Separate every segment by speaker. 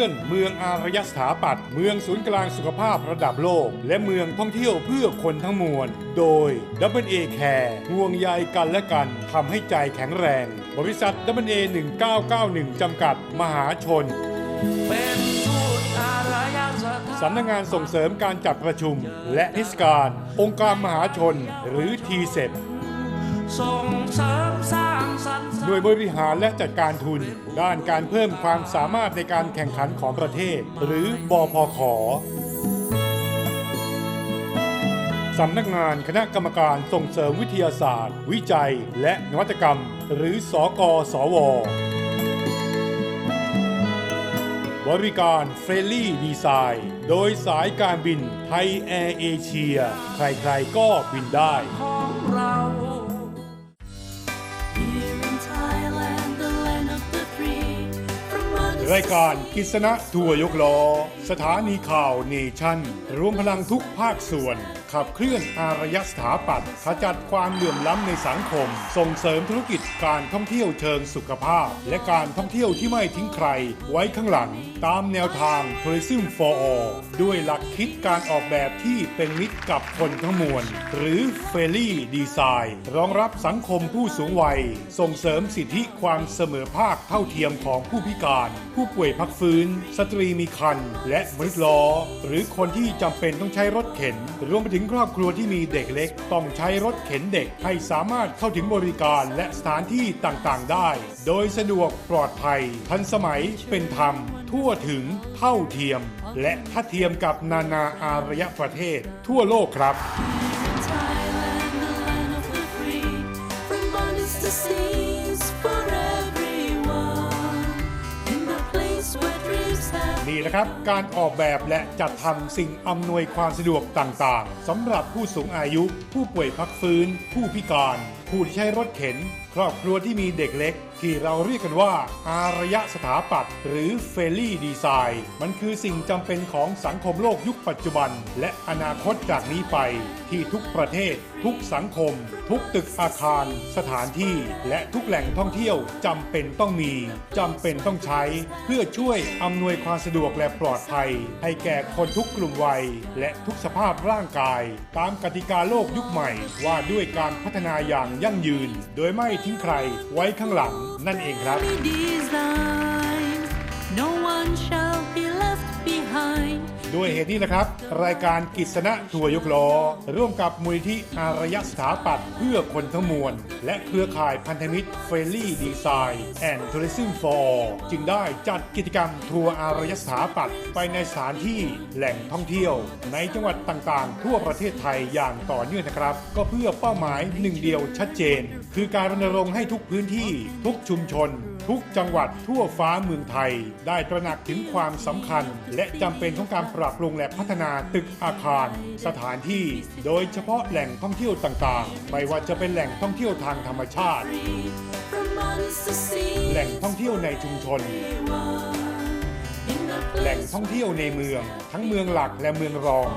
Speaker 1: ลื่อนเมืองอารยสถาปัตย์เมืองศูนย์กลางสุขภาพระดับโลก และเมืองท่องเที่ยวเพื่อคนทั้งมวล โดย w a Care ห่วงใยกันและกันทำให้ใจแข็งแรง บริษัท w a 1991จำกัดมหาชน
Speaker 2: สถาน
Speaker 1: สำนักงานส่งเสริมการจัดประชุม และนิทรรศการ องค์การมหาชนหรือ t ีเ e
Speaker 2: ส่งเสริม
Speaker 1: น่วยบริหารและจัดการทุน ด้านการเพิ่มความสามารถในการแข่งขันของประเทศ หรือบอพขสำนักงานคณะกรรมการส่งเสริมวิทยาศาสตร์ วิจัย และนวัตกรรม หรือสกสว บริการเฟรลี่ดีไซน์โดยสายการบินไทยแอร์เอเชีย ใครๆก็บินได้
Speaker 2: รา
Speaker 1: ยการกิษณะทัวร์ยกล้อ สถานีข่าวเนชั่นรวมพลังทุกภาคส่วน ขับเคลื่อนอารยสถาปัตย์ขจัดความเหลื่อมล้ำในสังคม ส่งเสริมธุรกิจการท่องเที่ยวเชิงสุขภาพ และการท่องเที่ยวที่ไม่ทิ้งใคร ไว้ข้างหลัง ตามแนวทาง Tourism for All ด้วยหลักคิดการออกแบบที่เป็นมิตรกับคนทั้งมวล หรือ f a i r y Design รองรับสังคมผู้สูงวัย ส่งเสริมสิทธิความเสมอภาคเท่าเทียมของผู้พิการ ผู้ป่วยพักฟื้น สตรีมีครรภ์และมนุษย์ล้อ หรือคนที่จำเป็นต้องใช้รถเข็นรวมไปถึงครอบครัวที่มีเด็กเล็ก ต้องใช้รถเข็นเด็กให้สามารถเข้าถึงบริการและสถานที่ต่างๆ ได้ โดยสะดวกปลอดภัย ทันสมัยเป็นธรรม ทั่วถึงเท่าเทียม และทัดเทียมกับนานาอารยประเทศ ทั่วโลกครับ
Speaker 3: Thailand, the land of the free, from mountains to sea.
Speaker 1: นี่นะครับ การออกแบบและจัดทำสิ่งอำนวยความสะดวกต่างๆสำหรับผู้สูงอายุ ผู้ป่วยพักฟื้น ผู้พิการ ผู้ที่ใช้รถเข็นครอบครัวที่มีเด็กเล็ก ที่เราเรียกกันว่า อารยะสถาปัตย์หรือเฟลลี่ดีไซน์มันคือสิ่งจำเป็นของสังคมโลกยุคปัจจุบัน และอนาคตจากนี้ไป ที่ทุกประเทศ ทุกสังคม ทุกตึกอาคาร สถานที่ และทุกแหล่งท่องเที่ยวจำเป็นต้องมีจำเป็นต้องใช้ เพื่อช่วยอำนวยความสะดวกและปลอดภัย ให้แก่คนทุกกลุ่มวัย และทุกสภาพร่างกาย ตามกติกาโลกยุคใหม่ว่าด้วยการพัฒนาอย่างยั่งยืน โดยไม่ทิ้งใครไว้ข้างหลังนั่นเองครับ
Speaker 3: designed. No one shall be left behind.
Speaker 1: ด้วยเหตุนี้นะครับ รายการกิษณะทัวร์ยกล้อ ร่วมกับมูลที่อารยสถาปัตย์เพื่อคนทั้งมวล และเครือข่ายพันธมิตรเฟรลี่ดีไซน์แอนด์ทัวริซึมฟอร์จึงได้จัดกิจกรรมทัวร์อารยสถาปัตย์ไปในสถานที่แหล่งท่องเที่ยว ในจังหวัดต่างๆ ทั่วประเทศไทยอย่างต่อเนื่องนะครับ ก็เพื่อเป้าหมายหนึ่งเดียวชัดเจน คือการรณรงค์ให้ทุกพื้นที่ทุกชุมชนทุกจังหวัดทั่วฟ้าเมืองไทย ได้ตระหนักถึงความสำคัญ และจำเป็นของการปรับปรุงและพัฒนาตึกอาคาร สถานที่ โดยเฉพาะแหล่งท่องเที่ยวต่างๆ ไม่ว่าจะเป็นแหล่งท่องเที่ยวทางธรรมชาติ แหล่งท่องเที่ยวในชุมชน แหล่งท่องเที่ยวในเมือง ทั้งเมืองหลักและเมืองรอง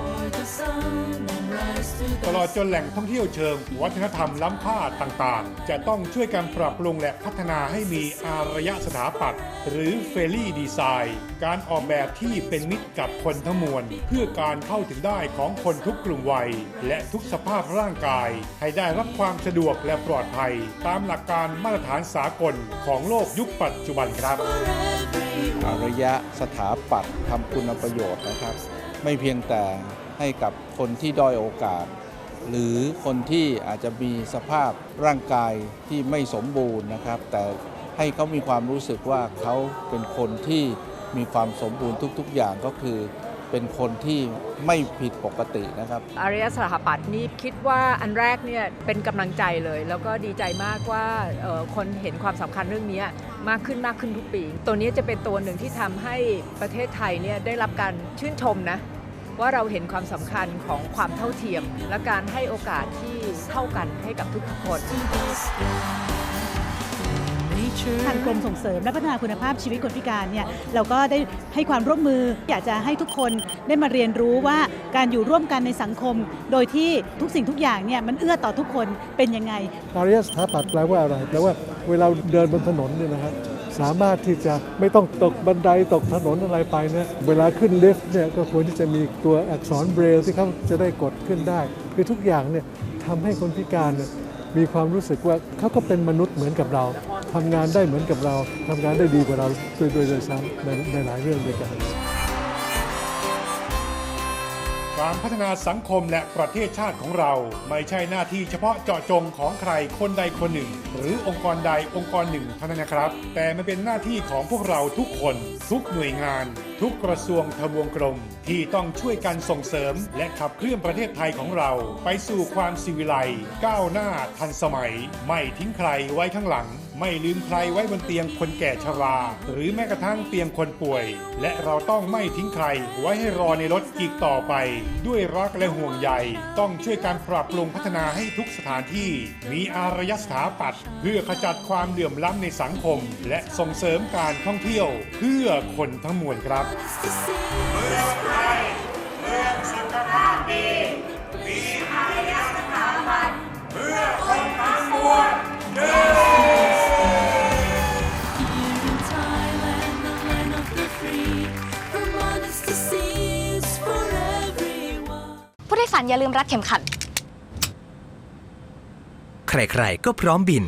Speaker 1: ตลอดจนแหล่งท่องเที่ยวเชิง วัฒนธรรมล้ำค่าต่างๆ จะต้องช่วยกันปรับปรุงและพัฒนาให้มีอารยสถาปัตย์หรือเฟรลี่ดีไซน์ การออกแบบที่เป็นมิตรกับคนทั้งมวล เพื่อการเข้าถึงได้ของคนทุกกลุ่มวัย และทุกสภาพร่างกาย ให้ได้รับความสะดวกและปลอดภัย ตามหลักการมาตรฐานสากลของโลกยุคปัจจุบันครับ
Speaker 3: Forever.
Speaker 4: อารยะสถาปัตย์ทำคุณประโยชน์นะครับ ไม่เพียงแต่ให้กับคนที่ด้อยโอกาส หรือคนที่อาจจะมีสภาพร่างกายที่ไม่สมบูรณ์นะครับ แต่ให้เขามีความรู้สึกว่าเขาเป็นคนที่มีความสมบูรณ์ทุก ๆ อย่างก็คือ เป็นคนที่ไม่ผิดปกตินะครับ
Speaker 5: อารยสถาปัตย์นี่คิดว่าอันแรกเนี่ยเป็นกำลังใจเลย แล้วก็ดีใจมากว่าคนเห็นความสำคัญเรื่องนี้มากขึ้นมากขึ้นทุกปี ตัวนี้จะเป็นตัวหนึ่งที่ทำให้ประเทศไทยเนี่ยได้รับการชื่นชมนะว่าเราเห็นความสำคัญของความเท่าเทียม และการให้โอกาสที่เท่ากันให้กับทุกคน
Speaker 6: ทางกรมส่งเสริมและพัฒนาคุณภาพชีวิตคนพิการเนี่ยเราก็ได้ให้ความร่วมมืออยากจะให้ทุกคนได้มาเรียนรู้ว่าการอยู่ร่วมกันในสังคม โดยที่ทุกสิ่งทุกอย่างเนี่ยมันเอื้อต่อทุกคนเป็นยังไง
Speaker 7: อารยสถาปัตย์แปลว่าอะไรแปลว่าเวลาเดินบนถนนเนี่ยนะครับสามารถที่จะไม่ต้องตกบันไดตกถนนอะไรไปเนี่ยเวลาขึ้นลิฟต์เนี่ยก็ควรที่จะมีตัวอักษรเบรลที่เขาจะได้กดขึ้นได้ คือทุกอย่างเนี่ยทำให้คนพิการเนี่ย มีความรู้สึกว่าเขาก็เป็นมนุษย์เหมือนกับเราทำงานได้เหมือนกับเราทำงานได้ดีกว่าเราด้วยด้วยด้วยซ้ำในในหลายเรื่องด้วยกัน
Speaker 1: การพัฒนาสังคมและประเทศชาติของเรา ไม่ใช่หน้าที่เฉพาะเจาะจงของใครคนใดคนหนึ่ง หรือองค์กรใดองค์กรหนึ่งเท่านั้นนะครับ แต่มันเป็นหน้าที่ของพวกเราทุกคน ทุกหน่วยงาน ทุกกระทรวงทบวงกรม ที่ต้องช่วยกันส่งเสริม และขับเคลื่อนประเทศไทยของเรา ไปสู่ความสิวิไลซ์ก้าวหน้าทันสมัย ไม่ทิ้งใครไว้ข้างหลัง ไม่ลืมใครไว้บนเตียงคนแก่ชรา หรือแม้กระทั่งเตียงคนป่วย และเราต้องไม่ทิ้งใคร ไว้ให้รอในรถอีกต่อไป ด้วยรักและห่วงใย ต้องช่วยการปรับปรุงพัฒนาให้ทุกสถานที่ มีอารยสถาปัตย์เพื่อขจัดความเหลื่อมล้ำในสังคม และส่งเสริมการท่องเที่ยว เพื่อคนทั้งมวลครับ
Speaker 3: to see. 'Here
Speaker 8: สันอย่าลืมรัดเข็มขัด
Speaker 9: ใครๆ ก็พร้อมบิน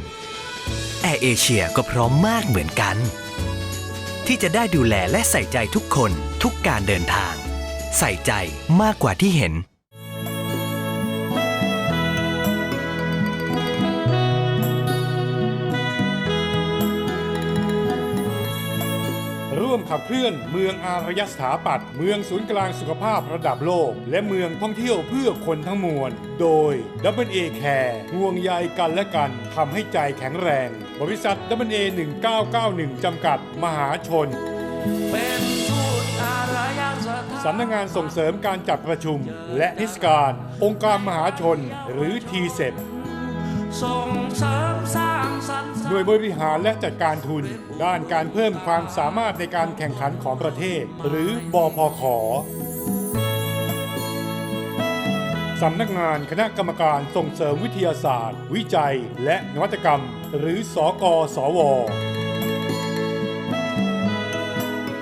Speaker 9: แอร์เอเชียก็พร้อมมากเหมือนกัน ที่จะได้ดูแลและใส่ใจทุกคนทุกการเดินทาง ใส่ใจมากกว่าที่เห็น
Speaker 1: ขับเคลื่อนเมืองอารยสถาปัตย์เมืองศูนย์กลางสุขภาพระดับโลก และเมืองท่องเที่ยวเพื่อคนทั้งมวล โดย w a Care ห่วงใยกันและกันทำให้ใจแข็งแรง บริษัท w a 1991จำกัดมหาชน
Speaker 2: เป็นทูตอารยสถาน
Speaker 1: สำนักงานส่งเสริมการจัดประชุม และเทศการ องค์การมหาชน หรือ t ีเ e
Speaker 2: ส่งเสริมสร้างสรรค์
Speaker 1: หน่วยบริหารและจัดการทุน ด้านการเพิ่มความสามารถในการแข่งขันของประเทศ หรือบอพขสำนักงานคณะกรรมการส่งเสริมวิทยาศาสตร์ วิจัย และนวัตกรรม หรือสกสว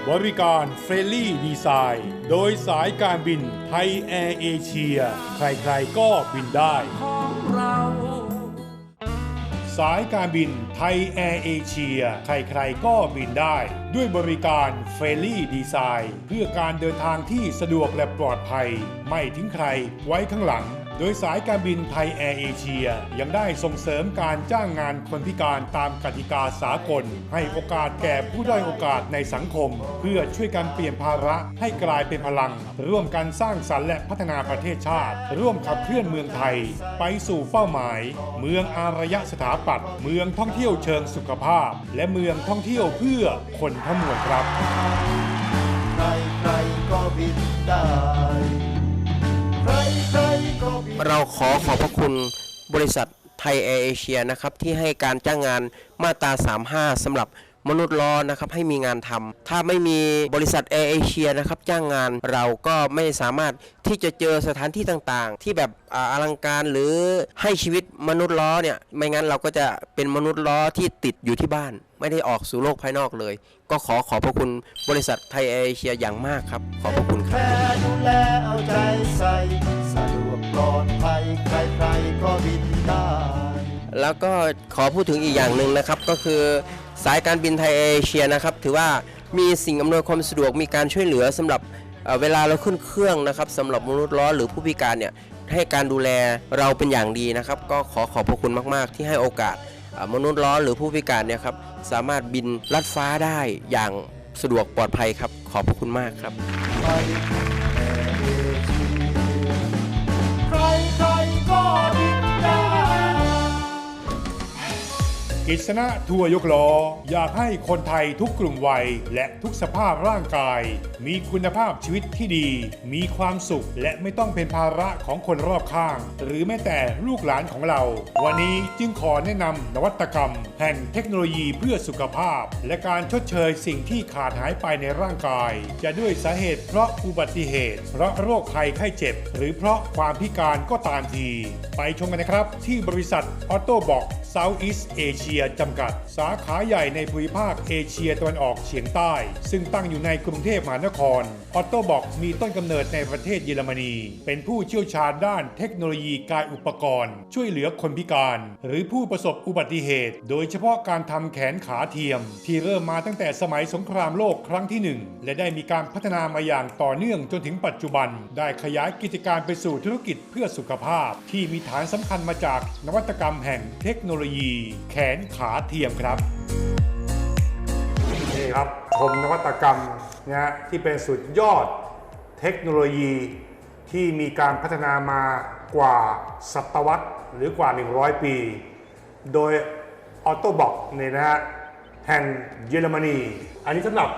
Speaker 1: บริการเฟรลี่ดีไซน์โดยสายการบินไทยแอร์เอเชีย ใครๆก็บินได้ สายการบินไทยแอร์เอเชียใครๆก็บินได้ ด้วยบริการเฟรลี่ดีไซน์ เพื่อการเดินทางที่สะดวกและปลอดภัย ไม่ทิ้งใครไว้ข้างหลัง โดยสายการบินไทยแอร์เอเชียยังได้ส่งเสริมการจ้างงานคนพิการตามกติกาสากล ให้โอกาสแก่ผู้ด้อยโอกาสในสังคม เพื่อช่วยกันเปลี่ยนภาระให้กลายเป็นพลัง ร่วมกันสร้างสรรค์และพัฒนาประเทศชาติ ร่วมขับเคลื่อนเมืองไทย ไปสู่เป้าหมาย เมืองอารยสถาปัตย์เมืองท่องเที่ยวเชิงสุขภาพ และเมืองท่องเที่ยวเพื่อคนทั้งมวลครับ
Speaker 10: ใครใครๆก็บินได้
Speaker 11: เราขอขอบพระคุณบริษัทไทยแอร์เอเชียนะครับ ที่ให้การจ้างงานมาตรา 35สำหรับ มนุษย์ล้อนะครับให้มีงานทำถ้าไม่มีบริษัทแอร์เอเชียนะครับจ้างงานเราก็ไม่สามารถที่จะเจอสถานที่ต่างๆ ที่แบบอ่าอลังการหรือให้ชีวิตมนุษย์ล้อเนี่ยไม่งั้นเราก็จะเป็นมนุษย์ล้อที่ติดอยู่ที่บ้าน ไม่ได้ออกสู่โลกภายนอกเลย ก็ขอขอบพระคุณบริษัทไทยแอร์เอเชียอย่างมากครับ ขอบพระคุณครับ
Speaker 10: แค่ดูแลเอาใจใส่สะดวกปลอดภัยใครใครๆก็บินได้
Speaker 11: แล้วก็ขอพูดถึงอีกอย่างหนึ่งนะครับก็คือ สายการบินไทยเอเชียนะครับถือว่ามีสิ่งอำนวยความสะดวกมีการช่วยเหลือสำหรับเเวลาเราขึ้นเครื่องนะครับสำหรับมนุษย์ล้อหรือผู้พิการเนี่ยให้การดูแลเราเป็นอย่างดีนะครับ ก็ขอขอบพระคุณมาก ๆ ที่ให้โอกาสมนุษย์ล้อหรือผู้พิการเนี่ยครับสามารถบินลัดฟ้าได้อย่างสะดวกปลอดภัยครับ ขอบพระคุณมากครับ
Speaker 10: กิ
Speaker 1: ษณะทัวร์ยกล้อ อยากให้คนไทยทุกกลุ่มวัย และทุกสภาพร่างกาย มีคุณภาพชีวิตที่ดี มีความสุขและไม่ต้องเป็นภาระของคนรอบข้าง หรือแม้แต่ลูกหลานของเรา วันนี้จึงขอแนะนำนวัตกรรม แห่งเทคโนโลยีเพื่อสุขภาพ และการชดเชยสิ่งที่ขาดหายไปในร่างกาย จะด้วยสาเหตุเพราะอุบัติเหตุ เพราะโรคภัยไข้เจ็บ หรือเพราะความพิการก็ตามที ไปชมกันนะครับ ที่บริษัทออโต้บอกเซาท์อีสเอเชียจำกัด สาขาใหญ่ในภูมิภาคเอเชียตะวันออกเฉียงใต้ ซึ่งตั้งอยู่ในกรุงเทพมหานคร ออโตบอกมีต้นกำเนิดในประเทศเยอรมนี เป็นผู้เชี่ยวชาญด้านเทคโนโลยีกายอุปกรณ์ ช่วยเหลือคนพิการ หรือผู้ประสบอุบัติเหตุ โดยเฉพาะการทำแขนขาเทียม ที่เริ่มมาตั้งแต่สมัยสงครามโลกครั้งที่หนึ่งและได้มีการพัฒนามาอย่างต่อเนื่องจนถึงปัจจุบัน ได้ขยายกิจการไปสู่ธุรกิจเพื่อสุขภาพ ที่มีฐานสำคัญมาจากนวัตกรรมแห่งเทคโนโลยี แขนขาเทียมครับ นี่ครับชมนวัตกรรมนะฮะที่เป็นสุดยอดเทคโนโลยีที่มีการพัฒนามากว่าศตวรรษหรือกว่า 100 ปี โดยออโตบอกเนี่ยนะฮะแห่งเยอรมนี อันนี้สำหรับ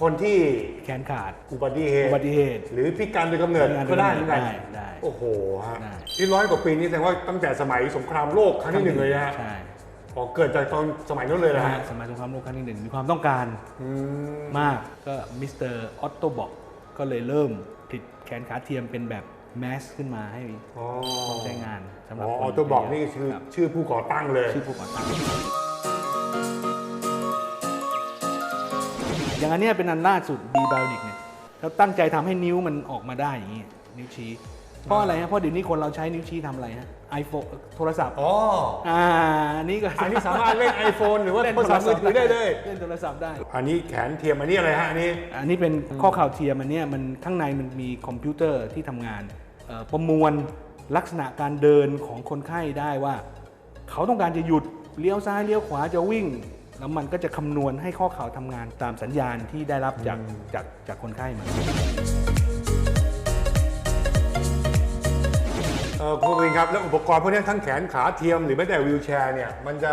Speaker 1: คนที่
Speaker 8: แขนขาด
Speaker 1: อุบัติเหตุ
Speaker 8: อุบัติเหตุ
Speaker 1: หรือพิการโดยกำเนิด
Speaker 8: พิการโด
Speaker 1: ก็
Speaker 8: ย
Speaker 1: ได้
Speaker 8: กำ
Speaker 1: เห
Speaker 8: เนิ
Speaker 1: มื
Speaker 8: ด
Speaker 1: อนกัน
Speaker 8: ได้ได้
Speaker 1: โอ้โหฮะ
Speaker 8: ได้
Speaker 1: นี่ร้อยกว่าปีนี่แสดงว่าตั้งแต่สมัยสงครามโลกครั้งที่หนึ่งเลยนะฮะ
Speaker 8: ใช่
Speaker 1: อ๋อเกิดจากตอนสมัยนู้นเลยนะ
Speaker 8: นะ
Speaker 1: ฮะ
Speaker 8: ฮะสมัยสงครามโลกครั้งที่หนึ่งมีความต้องการ
Speaker 1: อืม
Speaker 8: มากก็มิสเตอร์ออตโตบอกก็เลยเริ่มผลิตแขนขาเทียมเป็นแบบแมสขึ้นมาให้
Speaker 1: อ๋อ
Speaker 8: พร้อมใช้งานสำหรับ
Speaker 1: อ๋อ
Speaker 8: คน
Speaker 1: ออโตบอกนี่คือ
Speaker 8: รับ
Speaker 1: ชื่อผู้ก่อตั้งเลย
Speaker 8: ชื่อผู้ก่อตั้งอย่างอันเนี้ยเป็นอันล่าสุด B Bionic เนี่ยเขาตั้งใจทำให้นิ้วมันออกมาได้อย่างนี้นิ้วชี้เพราะอะไรฮะเพราะเดี๋ยวนี้คนเราใช้นิ้วชี้ทำอะไรฮะ ไอโฟนโทรศัพท์
Speaker 1: อ๋อ
Speaker 8: อ่าอันนี้ก็
Speaker 1: อันนี้สามารถเล่น iPhone หรือว่า
Speaker 8: เล่น
Speaker 1: โทรศัพท์มือถือได้เลย
Speaker 8: เล่นโทรศัพท์ได้
Speaker 1: อันนี้แขนเทียมอันนี้อะไรฮะอันนี้
Speaker 8: อันนี้เป็นข้อข่าวเทียมอันเนี้ยมันข้างในมันมีคอมพิวเตอร์ที่ทำงานเอ่อประมวลลักษณะการเดินของคนไข้ได้ว่า เขาต้องการจะหยุดเลี้ยวซ้ายเลี้ยวขวาจะวิ่ง แล้วมันก็จะคำนวณให้ข้อข่าวทำงานตามสัญญาณที่ได้รับจากจากจากคนไข้มา
Speaker 1: เออคุณวินครับ แล้วอุปกรณ์พวกนี้ทั้งแขนขาเทียมหรือแม้แต่วีลแชร์เนี่ยมันจะ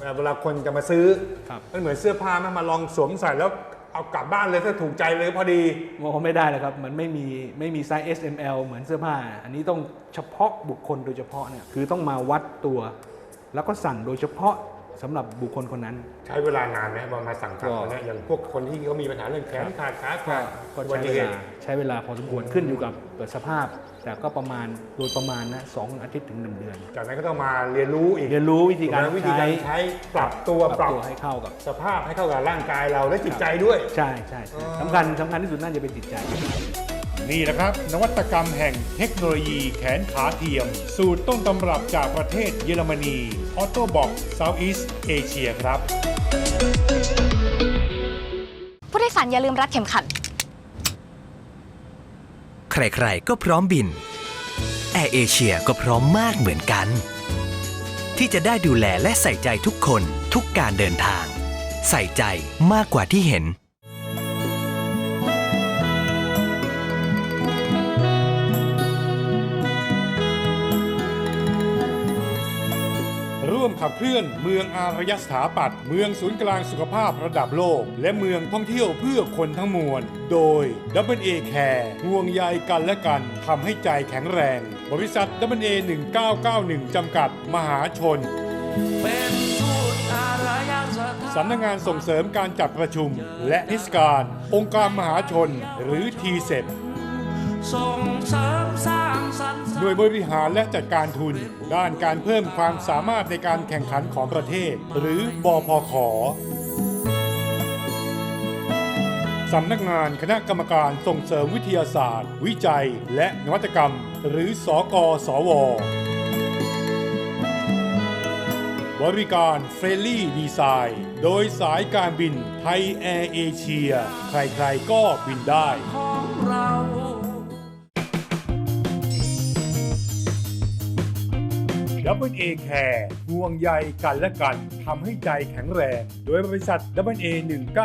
Speaker 1: เอ่อเวลาคนจะมาซื้อ
Speaker 8: ครับ
Speaker 1: มันเหมือนเสื้อผ้าไหมมาลองสวมใส่แล้วเอากลับบ้านเลยถ้าถูกใจเลยพอดี
Speaker 8: มองไม่ได้เลยครับ มันไม่มีไม่มีไซส์ S M L เหมือนเสื้อผ้า อันนี้ต้องเฉพาะบุคคลโดยเฉพาะเนี่ยคือต้องมาวัดตัว แล้วก็สั่งโดยเฉพาะสำหรับบุคคลคนนั้น
Speaker 1: ใช้เวลานานไหมมามาสั่งทำเนี่ยอย่างพวกคนที่เขามีปัญหาเรื่องแขนขาดขาขาด
Speaker 8: ก็
Speaker 1: อุบั
Speaker 8: ใช้
Speaker 1: ติ
Speaker 8: เว
Speaker 1: เห
Speaker 8: ลา
Speaker 1: ตุ
Speaker 8: ใช้เวลาพอสมควรขึ้นอยู่กับสภาพ แต่ก็ประมาณโดยประมาณนะสองอาทิตย์ถึงหนึ่งเดือน
Speaker 1: จากนั้นก็ต้องมาเรียนรู้อีก
Speaker 8: เรียนรู้วิธีการ
Speaker 1: วิธีการใช้ปรับตัว
Speaker 8: ป
Speaker 1: ป
Speaker 8: รั
Speaker 1: รั
Speaker 8: บบตัวให้เข้ากับ
Speaker 1: สภาพให้เข้ากับร่างกายเราและจิตใจด้วย
Speaker 8: ใช่ใช่ใช่
Speaker 1: อ๋อ
Speaker 8: สำคัญสำคัญที่สุดน่าจะเป็นจิตใจ
Speaker 1: นี่แหละครับ นวัตกรรมแห่งเทคโนโลยีแขนขาเทียม สูตรต้นตำรับจากประเทศเยอรมนีออโตบอก Southeast Asia ครับ
Speaker 12: ผู้โดยสารอย่าลืมรัดเข็มขัด
Speaker 9: ใครๆ ก็พร้อมบินแอร์เอเชียก็พร้อมมากเหมือนกัน ที่จะได้ดูแลและใส่ใจทุกคนทุกการเดินทาง ใส่ใจมากกว่าที่เห็น
Speaker 1: ขับเคลื่อนเมืองอารยสถาปัตย์เมืองศูนย์กลางสุขภาพระดับโลก และเมืองท่องเที่ยวเพื่อคนทั้งมวล โดย w a Care ห่วงใยกันและกันทำให้ใจแข็งแรง บริษัท w a 1991จำกัดมหาชน
Speaker 2: เป็นทูตอารยสถาน
Speaker 1: สำนักงานส่งเสริมการจัดประชุม และนิทรรศการ องค์การมหาชน หรือ t ีเส่
Speaker 2: งเสริมสร้างสรรค์
Speaker 1: หน่วยบริหารและจัดการทุน ด้านการเพิ่มความสามารถในการแข่งขันของประเทศ หรือบอพขสำนักงานคณะกรรมการส่งเสริมวิทยาศาสตร์ วิจัย และนวัตกรรม หรือสกสว บริการเฟรลี่ดีไซน์ โดยสายการบินไทยแอร์เอเชีย ใครๆก็บินได้
Speaker 2: ของเรา
Speaker 1: w a Care ห่วงใยกันและกันทำให้ใจแข็งแรง โดยบริษัท w a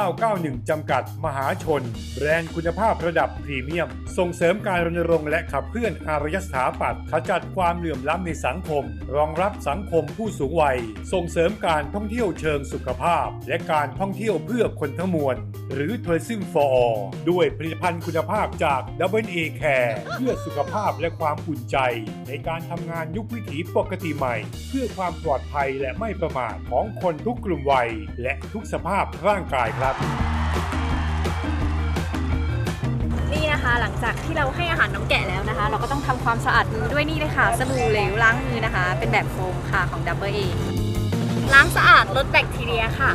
Speaker 1: 1991 จำกัดมหาชน แบรนด์คุณภาพระดับพรีเมียม ส่งเสริมการรณรงค์และขับเคลื่อนอารยสถาปัตย์ขจัดความเหลื่อมล้ำในสังคม รองรับสังคมผู้สูงวัย ส่งเสริมการท่องเที่ยวเชิงสุขภาพ และการท่องเที่ยวเพื่อคนทั้งมวล หรือ Tourism for All ด้วยผลิตภัณฑ์คุณภาพจาก w a Care เพื่อสุขภาพและความอุ่นใจ ในการทำงานยุควิถีปกติใหม่ เพื่อความปลอดภัยและไม่ประมาทของคนทุกกลุ่มวัย และทุกสภาพร่างกายครับ
Speaker 12: นี่นะคะหลังจากที่เราให้อาหารน้องแกะแล้วนะคะ เราก็ต้องทำความสะอาดมือด้วยนี่เลยค่ะสบู่เหลวล้างมือนะคะ เป็นแบบโฟมค่ะของ Double A ล้างสะอาดลดแบคทีเรียค่ะ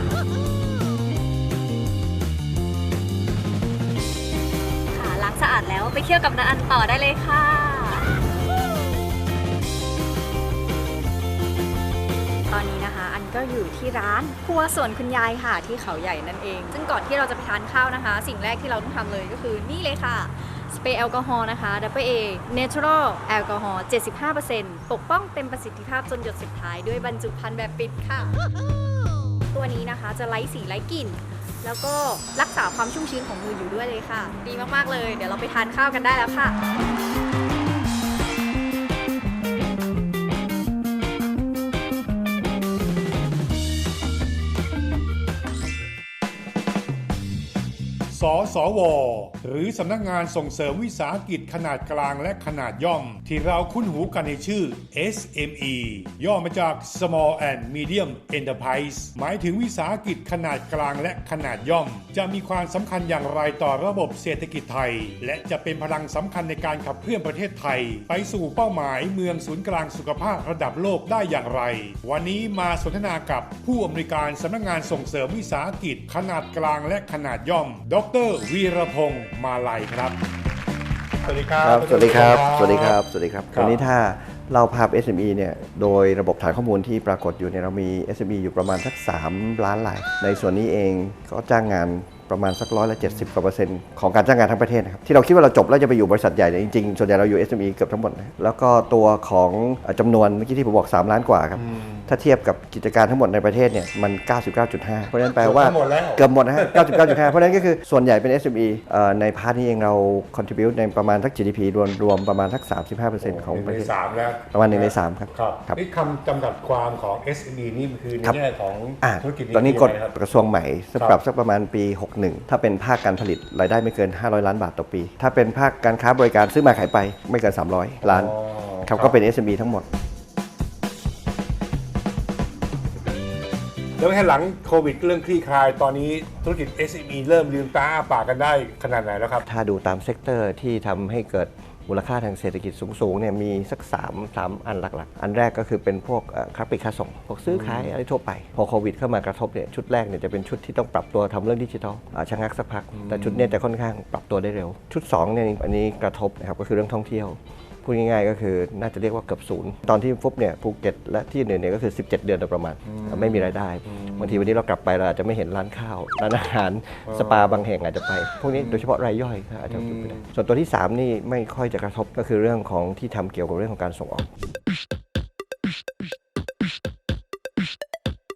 Speaker 12: ค่ะล้างสะอาดแล้วไปเที่ยวกับนันอันต่อได้เลยค่ะ ก็อยู่ที่ร้านครัวสวนคุณยายค่ะที่เขาใหญ่นั่นเอง ซึ่งก่อนที่เราจะไปทานข้าวนะคะ สิ่งแรกที่เราต้องทำเลยก็คือนี่เลยค่ะสเปรย์แอลกอฮอล์นะคะ Double A Natural แอลกอฮอล์75%ปกป้องเต็มประสิทธิภาพจนหยดสุดท้ายด้วยบรรจุภัณฑ์แบบปิดค่ะ ตัวนี้นะคะจะไร้สีไร้กลิ่น แล้วก็รักษาความชุ่มชื้นของมืออยู่ด้วยเลยค่ะ ดีมากๆเลย เดี๋ยวเราไปทานข้าวกันได้แล้วค่ะ
Speaker 1: สสว หรือสำนักงานส่งเสริมวิสาหกิจขนาดกลางและขนาดย่อม ที่เราคุ้นหูกันในชื่อ SME ย่อมาจาก Small and Medium Enterprise หมายถึงวิสาหกิจขนาดกลางและขนาดย่อม จะมีความสำคัญอย่างไรต่อระบบเศรษฐกิจไทย และจะเป็นพลังสำคัญในการขับเคลื่อนประเทศไทย ไปสู่เป้าหมายเมืองศูนย์กลางสุขภาพระดับโลกได้อย่างไร วันนี้มาสนทนากับผู้อำนวยการสำนักงานส่งเสริมวิสาหกิจขนาดกลางและขนาดย่อม ดรวีรพงษ์มาลัยครับ สวัสดีครับ
Speaker 13: ครับสวัสดีครับ
Speaker 1: ดร
Speaker 13: สวัสดีครับ สวัสดีครับ
Speaker 1: ครับ
Speaker 13: วันนี้ถ้าเราภาพ SME เนี่ยโดยระบบฐานข้อมูลที่ปรากฏอยู่เนี่ยเรามี SME อยู่ประมาณสัก 3 ล้านราย ในส่วนนี้เองก็จ้างงาน ประมาณสักร้อยละ70กว่าเปอร์เซ็นต์ของการจ้างงานทั้งประเทศนะครับที่เราคิดว่าเราจบแล้วจะไปอยู่บริษัทใหญ่เนี่ยจริงๆส่วนใหญ่เราอยู่ SME เกือบทั้งหมดนะแล้วก็ตัวของเอ่อจำนวนเมื่อกี้ที่ผมบอก 3 ล้านกว่าครับถ้าเทียบกับกิจการทั้งหมดในประเทศเนี่ยมัน 99.5 เพราะฉะนั้นแปลว่า
Speaker 1: เกือบทั้งหมดแล้ว
Speaker 13: เกือบหมดนะฮะ99.5 เพราะฉะนั้นก็คือส่วนใหญ่เป็น SME เอ่อในพาร์ทนี้เองเรา contribute ในประมาณสัก GDP รวมรวมประมาณสัก 35%ของ
Speaker 1: หนึ่ง
Speaker 13: ประ
Speaker 1: ใน
Speaker 13: เทศ
Speaker 1: สามแล้ว
Speaker 13: ประมาณหนึ่งในสามครับ
Speaker 1: ครับ
Speaker 13: ครับ
Speaker 1: นี่คำจำกัดความของ SME นี่คือใน
Speaker 13: ครับ
Speaker 1: แง่ของ
Speaker 13: อะ
Speaker 1: ธุรกิจ
Speaker 13: ตอนนี้กฎ
Speaker 1: ยังไงครับ
Speaker 13: กระทรวงใหม่สำห
Speaker 1: ครั
Speaker 13: รับบสักประมาณปี61ถ้าเป็นภาคการผลิตรายได้ไม่เกิน 500 ล้านบาทต่อปี ถ้าเป็นภาคการค้าบริการซื้อมาขายไปไม่เกิน 300 ล้าน
Speaker 1: อ๋อ
Speaker 13: ครับก็เป็น SME ทั้งหมด
Speaker 1: แล้วให้หลังโควิดเรื่องคลี่คลาย ตอนนี้ธุรกิจ SME เริ่มลืมตาอ้าปากกันได้ขนาดไหนแล้วครับ
Speaker 13: ถ้าดูตามเซกเตอร์ที่ทำให้เกิด มูลค่าทางเศรษฐกิจสูงๆเนี่ยมีสัก3 3อันหลักๆ อันแรกก็คือเป็นพวกเอ่อค้าปลีกค้าส่ง พวกซื้อขายอะไรทั่วไป พอโควิดเข้ามากระทบเนี่ยชุดแรกเนี่ยจะเป็นชุดที่ต้องปรับตัวทำเรื่องดิจิทัลอ่าชะงักสักพัก แต่ชุดเนี้จะค่อนข้างปรับตัวได้เร็ว ชุด2เนี่ยอันนี้กระทบนะครับก็คือเรื่องท่องเที่ยว พูดง่ายๆก็คือน่าจะเรียกว่าเกือบศูนย์ตอนที่ฟุบเนี่ยภูเก็ตและที่อื่นเนี่ยก็คือ 17 เดือนโดยประมาณ ไม่มีรายได้บางทีวันนี้เรากลับไปเราอาจจะไม่เห็นร้านข้าวร้านอาหารสปาบางแห่งอาจจะไป พวกนี้โดยเฉพาะรายย่อยก็อาจจะหยุดไปได้ส่วนตัวที่ 3 นี่ไม่ค่อยจะกระทบก็คือเรื่องของที่ทำเกี่ยวกับเรื่องของการส่งออก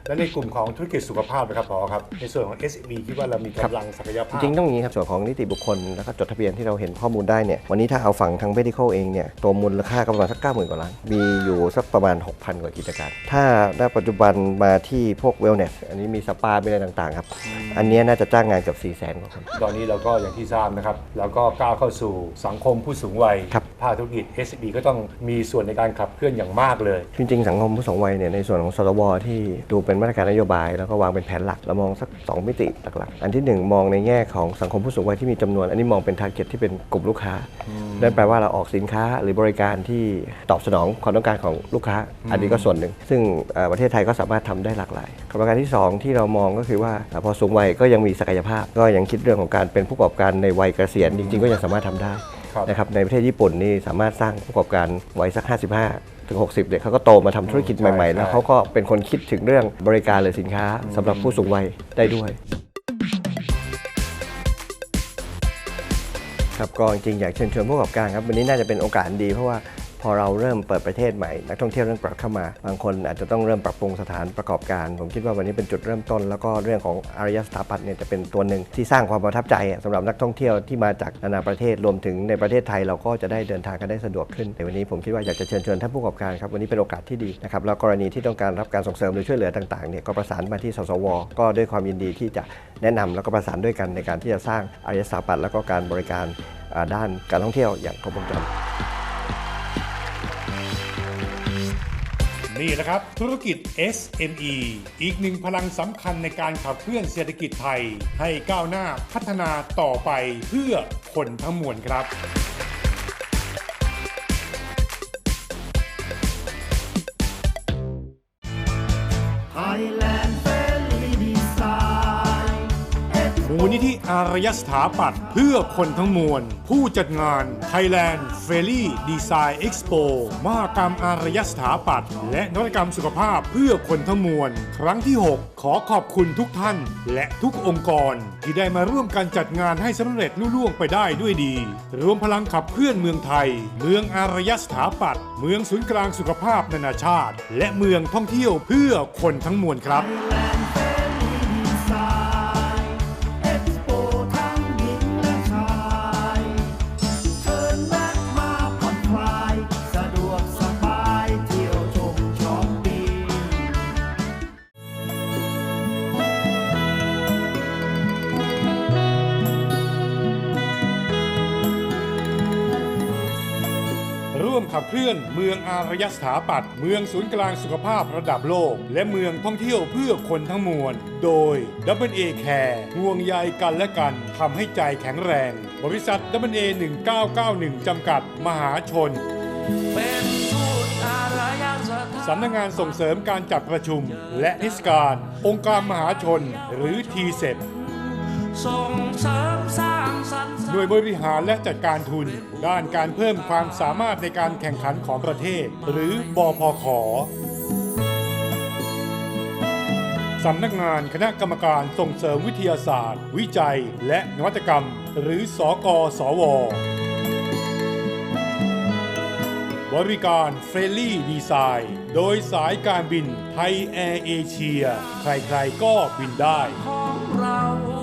Speaker 1: และในกลุ่มของธุรกิจสุขภาพนะครับพอครับ ในส่วนของ SME คิดว่าเรามีกำลังศักยภาพ
Speaker 13: จริงๆต้องอย่างนี้ครับส่วนของนิติบุคคลแล้วก็จดทะเบียนที่เราเห็นข้อมูลได้เนี่ยวันนี้ถ้าเอาฝั่งทาง medical เองเนี่ยตัวมูลค่าก็ประมาณสัก90,000กว่าล้านมีอยู่สักประมาณ 6,000 กว่ากิจการ ถ้าณปัจจุบันมาที่พวก wellness อันนี้มีสปามีอะไรต่างๆครับอันเนี้ยน่าจะจ้างงานเกือบ400,000กว่าคน
Speaker 1: ตอนนี้เราก็อย่างที่ทราบนะครับเราก็ก้าวเข้าสู่สังคมผู้สูงวัย
Speaker 13: ครับ
Speaker 1: ภาคธุรกิจ SME ก็ต้องมีส่วนในการขับเคลื่อนอย่างมากเลย
Speaker 13: จริงๆ สังคมผู้สูงวัยเนี่ยในส่วนของสตวที่ดูเป็นมาตรการนโยบาย แล้วก็วางเป็นแผนหลักเรามองสัก 2 มิติหลักๆ อันที่ 1 มองในแง่ของสังคมผู้สูงวัยที่มีจำนวน อันนี้มองเป็นทาร์เก็ตที่เป็นกลุ่มลูกค้านั่นแปลว่าเราออกสินค้าหรือบริการที่ตอบสนองความต้องการของลูกค้า อันนี้ก็ส่วนหนึ่ง ซึ่งเอ่อประเทศไทยก็สามารถทำได้หลากหลายกับประการที่ 2 ที่เรามองก็คือว่าเอ่อพอสูงวัยก็ยังมีศักยภาพ ก็ยังคิดเรื่องของการเป็นผู้ประกอบการในวัยเกษียณจริง ๆ ก็ยังสามารถทำได้
Speaker 1: ครับ
Speaker 13: นะครับในประเทศญี่ปุ่นนี่สามารถสร้างผู้ประกอบการวัยสัก 55 ถึง 60เนี่ยเขาก็โตมาทำธุรกิจใหม่ ๆ แล้วเขาก็เป็นคนคิดถึงเรื่องบริการหรือสินค้าสำหรับผู้สูงวัยได้ด้วย ครับก็จริงๆอยากเชิญชวนผู้ประกอบการครับวันนี้น่าจะเป็นโอกาสดีเพราะว่า พอเราเริ่มเปิดประเทศใหม่ นักท่องเที่ยวเริ่มกลับเข้ามา บางคนอาจจะต้องเริ่มปรับปรุงสถานประกอบการ ผมคิดว่าวันนี้เป็นจุดเริ่มต้น แล้วก็เรื่องของอารยสถาปัตย์เนี่ยจะเป็นตัวหนึ่งที่สร้างความประทับใจสำหรับนักท่องเที่ยวที่มาจากนานาประเทศรวมถึงในประเทศไทยเราก็จะได้เดินทางกันได้สะดวกขึ้นในวันนี้ผมคิดว่าอยากจะเชิญชวนท่านผู้ประกอบการครับวันนี้เป็นโอกาสที่ดีนะครับแล้วกรณีที่ต้องการรับการส่งเสริมหรือช่วยเหลือต่างๆเนี่ยก็ประสานมาที่สสว ก็ด้วยความยินดีที่จะแนะนำแล้วก็ประสานด้วยกันในการที่จะสร้างอารยสถาปัตย์แล้วก็การบริการด้านการท่องเที่ยวอย่างครบวงจร
Speaker 1: นี่แหละครับ ธุรกิจ SME อีกหนึ่งพลังสำคัญในการขับเคลื่อนเศรษฐกิจไทย ให้ก้าวหน้าพัฒนาต่อไปเพื่อคนทั้งมวลครับ นิธิอารยสถาปัตย์เพื่อคนทั้งมวล ผู้จัดงาน Thailand f a i r y Design Expo มหกรรมอารยสถาปัตย์และนวัตกรรมสุขภาพเพื่อคนทั้งมวล ครั้งที่ 6 ขอขอบคุณทุกท่าน และทุกองค์กร ที่ได้มาร่วมกันจัดงานให้สำเร็จลุล่วงไปได้ด้วยดี รวมพลังขับเคลื่อนเมืองไทย เมืองอารยสถาปัตย์เมืองศูนย์กลางสุขภาพนานาชาติ และเมืองท่องเที่ยวเพื่อคนทั้งมวลครับ
Speaker 10: ลื่อนเมือง
Speaker 1: อารยสถาปัตย์เมืองศูนย์กลางสุขภาพระดับโลก และเมืองท่องเที่ยวเพื่อคนทั้งมวล โดย w a Care ห่วงใยกันและกันทำให้ใจแข็งแรง บริษัท w a 1991จำกัดมหาชน
Speaker 2: เป็นทูตอารยสถาน
Speaker 1: สำนักงานส่งเสริมการจัดประชุม และเทศการ องค์การมหาชน หรือ t ีเ e
Speaker 2: ส่งเสริมสร้างสรรค์
Speaker 1: หน่วยบริหารและจัดการทุน ด้านการเพิ่มความสามารถในการแข่งขันของประเทศ หรือบอพขสำนักงานคณะกรรมการส่งเสริมวิทยาศาสตร์ วิจัย และนวัตกรรม หรือสกสว บริการเฟรลี่ดีไซน์ โดยสายการบินไทยแอร์เอเชีย ใครๆก็บินได้
Speaker 2: ของเรา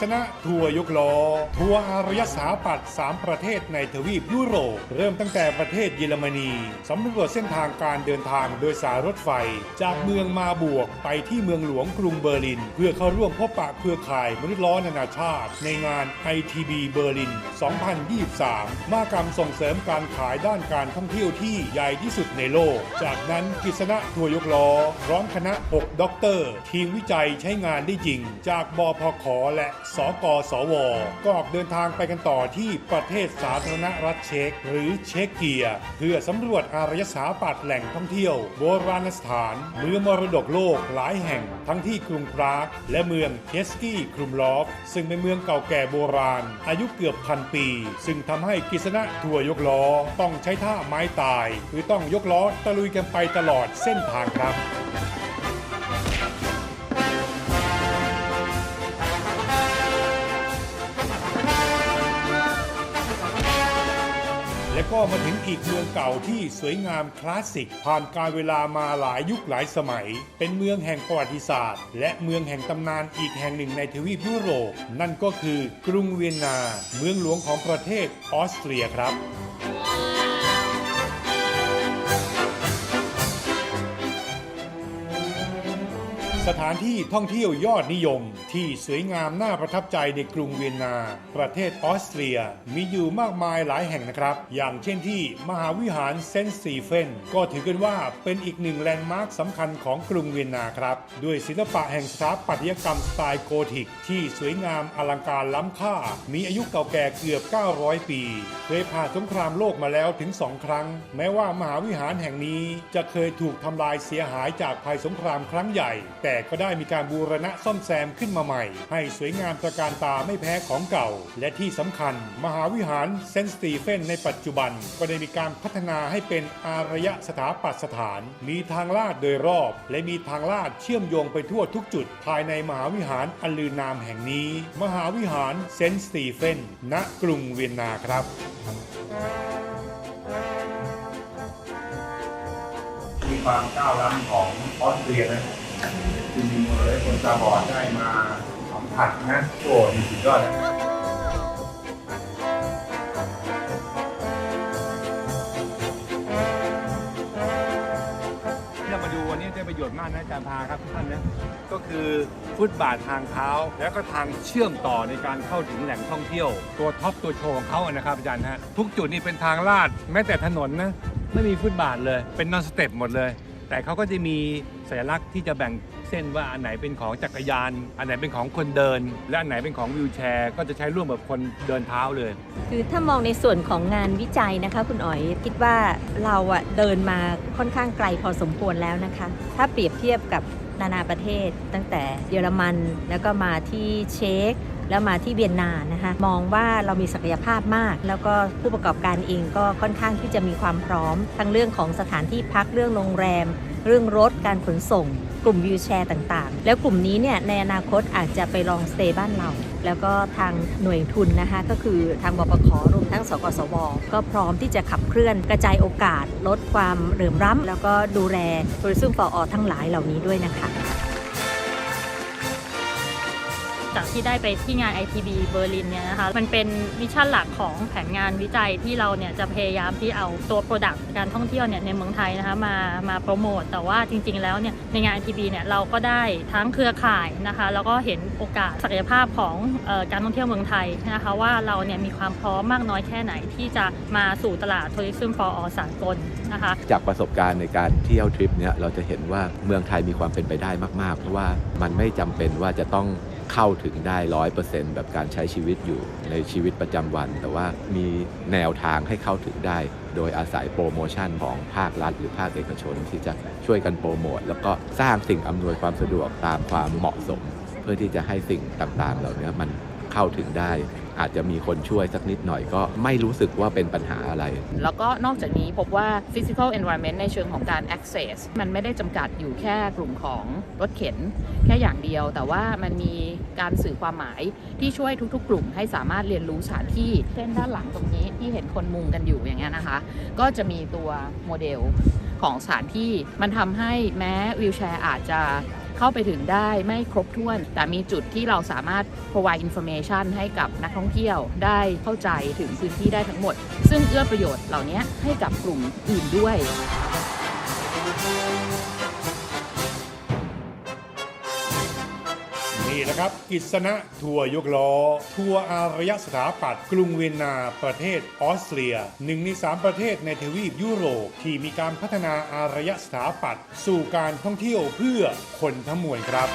Speaker 1: ษณะทัวร์ยกล้อ ทัวร์อารยสาปัตย์3ประเทศในทวีปยุโรป เริ่มตั้งแต่ประเทศเยอรมนี สำรวจเส้นทางการเดินทางโดยสารรถไฟ จากเมืองมาบวกไปที่เมืองหลวงกรุงเบอร์ลิน เพื่อเข้าร่วมพบปะเครือข่ายมนุษย์ล้อนานาชาติ ในงาน ITB เบอร์ลิน 2023 มากรรมส่งเสริมการขายด้านการท่องเที่ยวที่ใหญ่ที่สุดในโลก จากนั้นกฤษณะทัวร์ยกล้อพร้อมคณะ 6 ด็อกเตอร์ ทีมวิจัยใช้งานได้จริง จากบพขและสกสว ก็ออกเดินทางไปกันต่อที่ประเทศสาธารณรัฐเช็กหรือเช็กเกีย เพื่อสำรวจอารยสถาปัตย์แหล่งท่องเที่ยว โบราณสถาน เมืองมรดกโลกหลายแห่ง ทั้งที่กรุงปรากและเมืองเคสกี้ครุมลอฟ ซึ่งเป็นเมืองเก่าแก่โบราณ อายุเกือบพันปี ซึ่งทำให้กิษณะทัวร์ยกล้อ ต้องใช้ท่าไม้ตายคือต้องยกล้อตะลุยกันไปตลอดเส้นทางครับ ก็มาถึงอีกเมืองเก่าที่สวยงามคลาสสิก ผ่านการเวลามาหลายยุคหลายสมัย เป็นเมืองแห่งประวัติศาสตร์ และเมืองแห่งตำนานอีกแห่งหนึ่งในทวีปยุโรป นั่นก็คือกรุงเวียนนา เมืองหลวงของประเทศออสเตรียครับ สถานที่ท่องเที่ยวยอดนิยม ที่สวยงามน่าประทับใจในกรุงเวียนนา ประเทศออสเตรียมีอยู่มากมายหลายแห่งนะครับ อย่างเช่นที่มหาวิหารเซนต์สตีเฟนก็ถือกันว่าเป็นอีกหนึ่งแลนด์มาร์คสำคัญของกรุงเวียนนาครับ ด้วยศิลปะแห่งสถาปัตยกรรมสไตล์โกธิก ที่สวยงามอลังการล้ำค่า มีอายุเก่าแก่เกือบ 900 ปี เคยผ่านสงครามโลกมาแล้วถึง2ครั้ง แม้ว่ามหาวิหารแห่งนี้จะเคยถูกทำลายเสียหายจากภัยสงครามครั้งใหญ่ แต่ก็ได้มีการบูรณะซ่อมแซมขึ้นมาใหม่ ให้สวยงามตระการตาไม่แพ้ของเก่า และที่สำคัญ มหาวิหารเซนต์สตีเฟนในปัจจุบัน ก็ได้มีการพัฒนาให้เป็นอารยสถาปัตสถาน มีทางลาดโดยรอบ และมีทางลาดเชื่อมโยงไปทั่วทุกจุด ภายในมหาวิหารอันลือนามแห่งนี้ มหาวิหารเซนต์สตีเฟนณกรุงเวียนนาครับ มีความก้าวล้ำของออสเตรียนะ จริงๆเลยคนตาบอดได้มาสัมผัสนะโอ้ดีสุดยอดนะ
Speaker 14: ที่เรามาดูวันนี้ได้ประโยชน์มากนะอาจารย์พาครับทุกท่านนะก็คือฟุตบาททางเท้า แล้วก็ทางเชื่อมต่อในการเข้าถึงแหล่งท่องเที่ยว ตัวท็อปตัวโชว์ของเขาอะนะครับอาจารย์ฮะทุกจุดนี่เป็นทางลาดแม้แต่ถนนนะไม่มีฟุตบาทเลยเป็นนอนสเต็ปหมดเลย แต่เขาก็จะมีสัญลักษณ์ที่จะแบ่งเส้นว่าอันไหนเป็นของจักรยาน อันไหนเป็นของคนเดิน และอันไหนเป็นของวิวแชร์ ก็จะใช้ร่วมกับคนเดินเท้าเลย
Speaker 15: คือถ้ามองในส่วนของงานวิจัยนะคะ คุณอ๋อยคิดว่าเราอะเดินมาค่อนข้างไกลพอสมควรแล้วนะคะ ถ้าเปรียบเทียบกับ นานาประเทศ ตั้งแต่เยอรมันแล้วก็มาที่เช็กแล้วมาที่เวียนนานะคะมองว่าเรามีศักยภาพมาก แล้วก็ผู้ประกอบการเองก็ค่อนข้างที่จะมีความพร้อม ทั้งเรื่องของสถานที่พักเรื่องโรงแรม เรื่องรถการขนส่ง กลุ่มวิวแชร์ต่างๆ แล้วกลุ่มนี้เนี่ยในอนาคตอาจจะไปลองสเตย์บ้านเรา แล้วก็ทางหน่วยทุนนะคะก็คือทางบปครวมทั้งสกสวก็พร้อมที่จะขับเคลื่อนกระจายโอกาส ลดความเหลื่อมล้ำแล้วก็ดูแลทัวริซึมฟอร์ทั้งหลายเหล่านี้ด้วยนะคะ
Speaker 16: จากที่ได้ไปที่งาน ITB เบอร์ลินเนี่ยนะคะ มันเป็นมิชชั่นหลักของแผนงานวิจัยที่เราเนี่ยจะพยายามที่เอาตัว Product การท่องเที่ยวเนี่ยในเมืองไทยนะคะมามาโปรโมทแต่ว่าจริง ๆ แล้วเนี่ยในงาน ITB เนี่ยเราก็ได้ทั้งเครือข่ายนะคะแล้วก็เห็นโอกาสศักยภาพของออการท่องเที่ยวเมืองไทยนะคะว่าเราเนี่ยมีความพร้อมมากน้อยแค่ไหนที่จะมาสู่ตลาด Tourism for All สากลนะคะ
Speaker 17: จากประสบการณ์ในการเที่ยวทริปเนี้ยเราจะเห็นว่าเมืองไทยมีความเป็นไปได้มากๆ เพราะว่ามันไม่จำเป็นว่าจะต้อง เข้าถึงได้ร้อยเปอร์เซ็นต์แบบการใช้ชีวิตอยู่ในชีวิตประจำวัน แต่ว่ามีแนวทางให้เข้าถึงได้ โดยอาศัยโปรโมชั่นของภาครัฐ หรือภาคเอกชนที่จะช่วยกันโปรโมทแล้วก็สร้างสิ่งอำนวยความสะดวกตามความเหมาะสม เพื่อที่จะให้สิ่งต่างๆ เหล่านี้มันเข้าถึงได้ อาจจะมีคนช่วยสักนิดหน่อยก็ไม่รู้สึกว่าเป็นปัญหาอะไร
Speaker 18: แล้วก็นอกจากนี้พบว่า physical environment ในเชิงของการ access มันไม่ได้จำกัดอยู่แค่กลุ่มของรถเข็น แค่อย่างเดียว แต่ว่ามันมีการสื่อความหมายที่ช่วยทุกๆ กลุ่มให้สามารถเรียนรู้สถานที่เช่นด้านหลังตรงนี้ที่เห็นคนมุงกันอยู่อย่างเงี้ยนะคะ ก็จะมีตัวโมเดลของสถานที่มันทำให้แม้วิวแชร์อาจจะ เข้าไปถึงได้ไม่ครบถ้วน แต่มีจุดที่เราสามารถ provide information ให้กับนักท่องเที่ยวได้เข้าใจถึงพื้นที่ได้ทั้งหมด ซึ่งเอื้อประโยชน์เหล่านี้ให้กับกลุ่มอื่นด้วย
Speaker 1: นี่แหละครับกิษณะทัวร์ยกล้อ ทัวร์อารยสถาปัตย์กรุงเวียนนาประเทศออสเตรียหนึ่งในสามประเทศในทวีปยุโรปที่มีการพัฒนาอารยสถาปัตย์สู่การท่องเที่ยวเพื่อคนทั้งมวลครับ